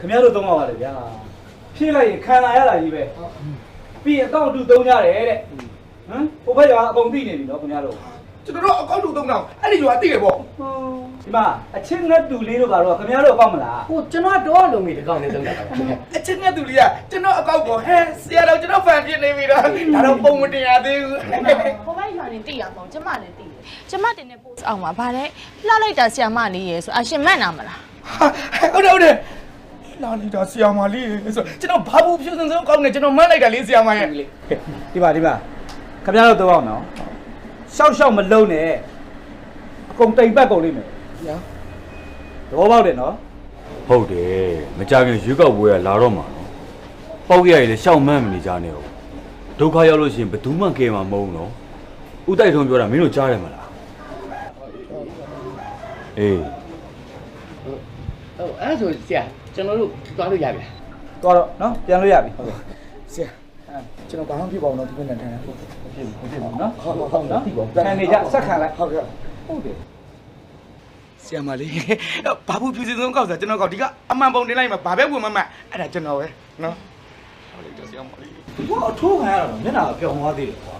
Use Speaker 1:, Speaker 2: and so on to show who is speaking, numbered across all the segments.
Speaker 1: ခင်ဗျားတို့သုံးပါပါလေဗျာဖြည့်လိုက်ရင်ခံလာရတာကြီးပဲပြီးရင်အကောင့်တူသုံးကြတယ်တဲ့ဟမ်ဟိုဘက်ကအကုန်သိနေပြီနော်ခင်ဗျားတို့
Speaker 2: ကျွန်တော်တို့အကောက်တူသုံးတော့အဲ့ဒီရွာသိတယ်ပေါ့
Speaker 1: ဒီမှာအချင်းငတ်တူလေးတို့ကတော့ခင်ဗျားတို့အကောင့်မလား
Speaker 3: ဟိုကျွန်တော်တော့လုံးမီတကောင်နဲ့သုံးတာပါ
Speaker 2: အချင်းနဲ့သူလေးကကျွန်တော်အကောက်ကိုဟဲဆရာတော်ကျွန်တော်ဖန်ဖြစ်နေပြီတော့ဒါတော့ပုံမတင်ရသေးဘူး
Speaker 4: ဟိုဘက်ရွာနေတိရပေါ့ကျမလည်းတိတယ်ကျမတင်တဲ့ post အောင်ပါဗါတဲ့လှလိုက်တာဆီယမလေးရယ်ဆိုအရှင်မန့်နာမလား
Speaker 2: ဟုတ်တယ်ဟုတ်တယ် လာနေတာဆရာမလေးဆိုကျွန်တော်ဘာဘူးဖြူစင်စင်ကောင်းနေကျွန်တော်မန်းလိုက်တာလေးဆရာမရဲ့
Speaker 1: ဒီပါဒီပါခင်ဗျားတို့သုံးအောင်နော်ရှောက်ရှောက်မလုံးနဲ့အကုန်တိမ်ပတ်ကုန်လိမ့်မယ်
Speaker 2: ညာ
Speaker 1: သဘောပေါက်တယ်နော်
Speaker 5: ဟုတ်တယ်မကြခင်ရွေးကောက်ပွဲကလာတော့မှာနော်ပေါက်ရရည်လည်းရှောက်မှန်းမနေကြနဲ့ဟုတ်ဒုက္ခရောက်လို့ရှိရင်ဘယ်သူမှကယ်မှာမဟုတ်ဘူးနော်ဥတိုက်ထုံးပြောတာမင်းတို့ကြားတယ်မလားအေး
Speaker 3: ဟုတ်အဲ့ဆိုဆရာ ကျွန်တော်တို့သွားလို့ရပြီ
Speaker 1: သွားတော့နော်ပြန်လို့ရပြီဟုတ်ကဲ့
Speaker 2: ဆရာကျွန်တော်ဘာမှမဖြစ်ပါဘူးနော်ဒီနေ့ထိုင်ရဟုတ်
Speaker 1: ဖြစ်ပြီဖြစ်ပြီနော်
Speaker 2: ဟုတ်ဟုတ်နော်
Speaker 1: ခံနေကြဆက်ခံလိုက်
Speaker 2: ဟုတ်ကဲ့
Speaker 1: ဟုတ်တယ်
Speaker 2: ဆရာမလေးဘာဘူးဖြူစင်စင်ကောက်ဆိုကျွန်တော်ကောက်ဒီကအမှန်ပုံတင်လိုက်မှာဘာပဲဝင်မမှအဲ့ဒါကျွန်တော်ပဲနော်ဟုတ်တယ်ဆရာမလေး
Speaker 1: ဘာအထိုးခံရတာမျက်နှာပြောင်းသွားသေးတယ်ကွာ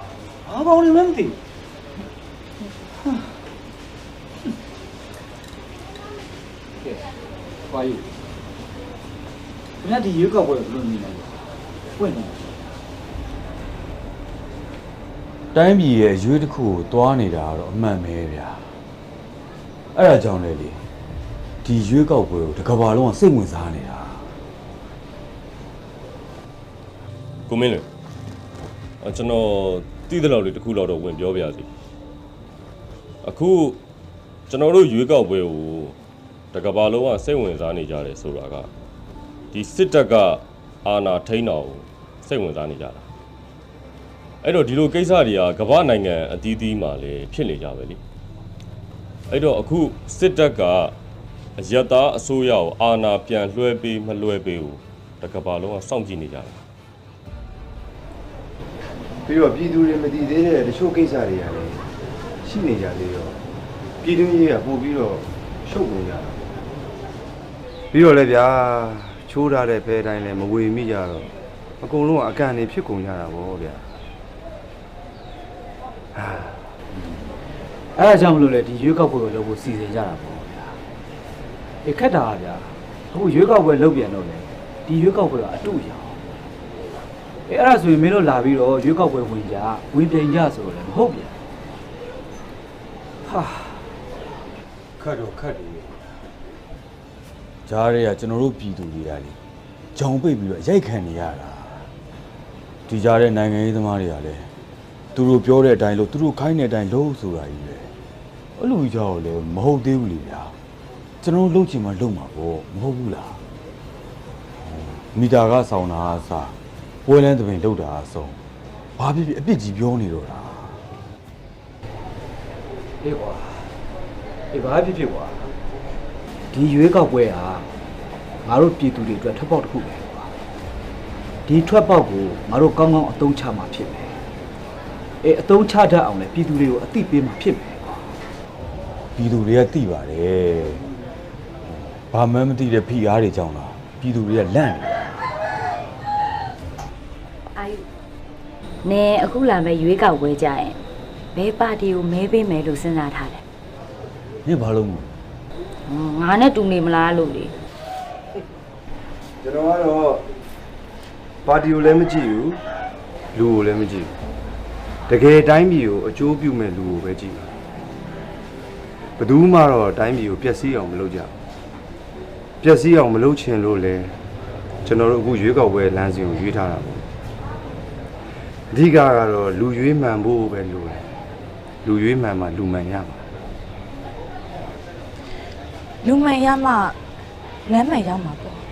Speaker 1: ဘာကောင်းနေမှမသိဘူးကဲဘာယူ ဘယ်နဲ့ဒီရွေးကောက်ပွဲကိုဘယ်လိုနေလဲပွင့်နေ
Speaker 5: တိုင်းပြည်ရဲ့အရွေးတစ်ခုကိုတွားနေတာကတော့အမှန်ပဲဗျာအဲ့ဒါကြောင့်လေလေဒီရွေးကောက်ပွဲကိုတစ်ကမ္ဘာလုံးကစိတ်ဝင်စားနေတာ
Speaker 6: ကိုမင်းလေအကျွန်တော်တည်တဲ့လောက်လေးတစ်ခုလောက်တော့ဝင်ပြောပြစီအခုကျွန်တော်တို့ရွေးကောက်ပွဲကိုတကဘာလုံးကစိတ်ဝင်စားနေကြတယ်ဆိုတာက ဒီစစ်တပ်ကအာဏာထိန်းတော်ကိုစိတ်ဝင်စားနေကြတာအဲ့တော့ဒီလိုကိစ္စတွေကကမ္ဘာနိုင်ငံအသီးသီးမှာလည်းဖြစ်နေကြပဲလीအဲ့တော့အခုစစ်တပ်ကအယက်သားအစိုးရကိုအာဏာပြန်လွှဲပေးမလွှဲပေးဘူးတကဘာလုံးကစောင့်ကြည့်နေကြတာ
Speaker 7: ပြီးတော့ပြည်သူတွေမတည်သေးတဲ့တချို့ကိစ္စတွေကလည်းရှိနေကြသေးတော့ပြည်သူကြီးကပို့ပြီးတော့ရှုပ်ကုန်ကြတာပေါ့ပြီးတော့လည်းဗျာ ချိုးထားတဲ့ဘဲတိုင်းလည်းမဝေမိကြတော့အကုန်လုံးကအကန်နေဖြစ်ကုန်ကြတာပေါ့ဗျာဟာ
Speaker 1: အဲ့ဒါကြောင့်မလို့လေဒီရွေးကောက်ပွဲကိုလုပ်ဖို့စီစဉ်ကြတာပေါ့ဗျာဒီခက်တာကဗျာအခုရွေးကောက်ပွဲလုပ်ပြန်တော့လေဒီရွေးကောက်ပွဲကအတူရအောင်အဲ့အဲ့ဒါဆိုရင်မင်းတို့လာပြီးတော့ရွေးကောက်ပွဲဝင်ကြဝင်ပြိန်ကြဆိုတော့လည်းမဟုတ်ပြန်ဟာ
Speaker 5: ခတ်တော့ခတ်တယ် ဂျားတွေကကျွန်တော်တို့ပြည်သူတွေကလေဂျောင်ပိတ်ပြီးတော့ရိုက်ခံနေရတာဒီကြားတဲ့နိုင်ငံရေးသမားတွေကလည်းသူတို့ပြောတဲ့အတိုင်းလို့သူတို့ခိုင်းတဲ့အတိုင်းလုပ်ဆိုတာကြီးပဲအဲ့လိုကြောက်လည်းမဟုတ်သေးဘူးလေဗျာကျွန်တော်တို့လုပ်ချင်မှလုပ်မှာပေါ့မဟုတ်ဘူးလားမီတာကဆောင်းတာအစားပွဲလန်းသဘင်လောက်တာအဆုံးဘာဖြစ်ဖြစ်အပြစ်ကြီးပြောနေတော့တာ
Speaker 1: အေးကွာအေးဘာဖြစ်ဖြစ်ကွာဒီရွေးကောက်ပွဲဟာ ငါတို့ပြည်သူတွေအတွက်ထွက်ပေါက်တစ်ခုပဲကွာဒီထွက်ပေါက်ကိုငါတို့ကောင်းကောင်းအသုံးချမှာဖြစ်မယ်အေးအသုံးချတတ်အောင်လေပြည်သူတွေကိုအသိပေးမှာဖြစ်မယ်ကွာ
Speaker 5: ပြည်သူတွေကသိပါတယ်ဘာမှမသိတဲ့ဖိအားတွေကြောင့်လားပြည်သူတွေကလန့်နေတာ
Speaker 8: အာယုနဲအခုလာမဲ့ရွေးကောက်ပွဲကြရင်ဘယ်ပါတီကိုမဲပေးမယ်လို့စဉ်းစားထားတယ်
Speaker 5: ညဘာလို့မလဲ
Speaker 8: ဟွန်းငါနဲ့တူနေမလားလို့လေ
Speaker 7: ကျွန်တော်ကတော့ပါတီကိုလည်းမကြည့်ဘူးလူကိုလည်းမကြည့်ဘူးတကယ်တိုင်းပြည်ကိုအကျိုးပြုမဲ့လူကိုပဲကြည့်ပါဘယ်သူမှတော့တိုင်းပြည်ကိုပျက်စီးအောင်မလုပ်ကြဘူးပျက်စီးအောင်မလုပ်ချင်လို့လေကျွန်တော်တို့အခုရွေးကောက်ပွဲလမ်းစဉ်ကိုရွေးထားတာပေါ့အဓိကကတော့လူရွေးမှန်ဖို့ပဲလိုတယ်လူရွေးမှန်မှလူမှန်ရမှာ
Speaker 4: လူမှန်ရမှလမ်းမှန်ရမှာပေါ့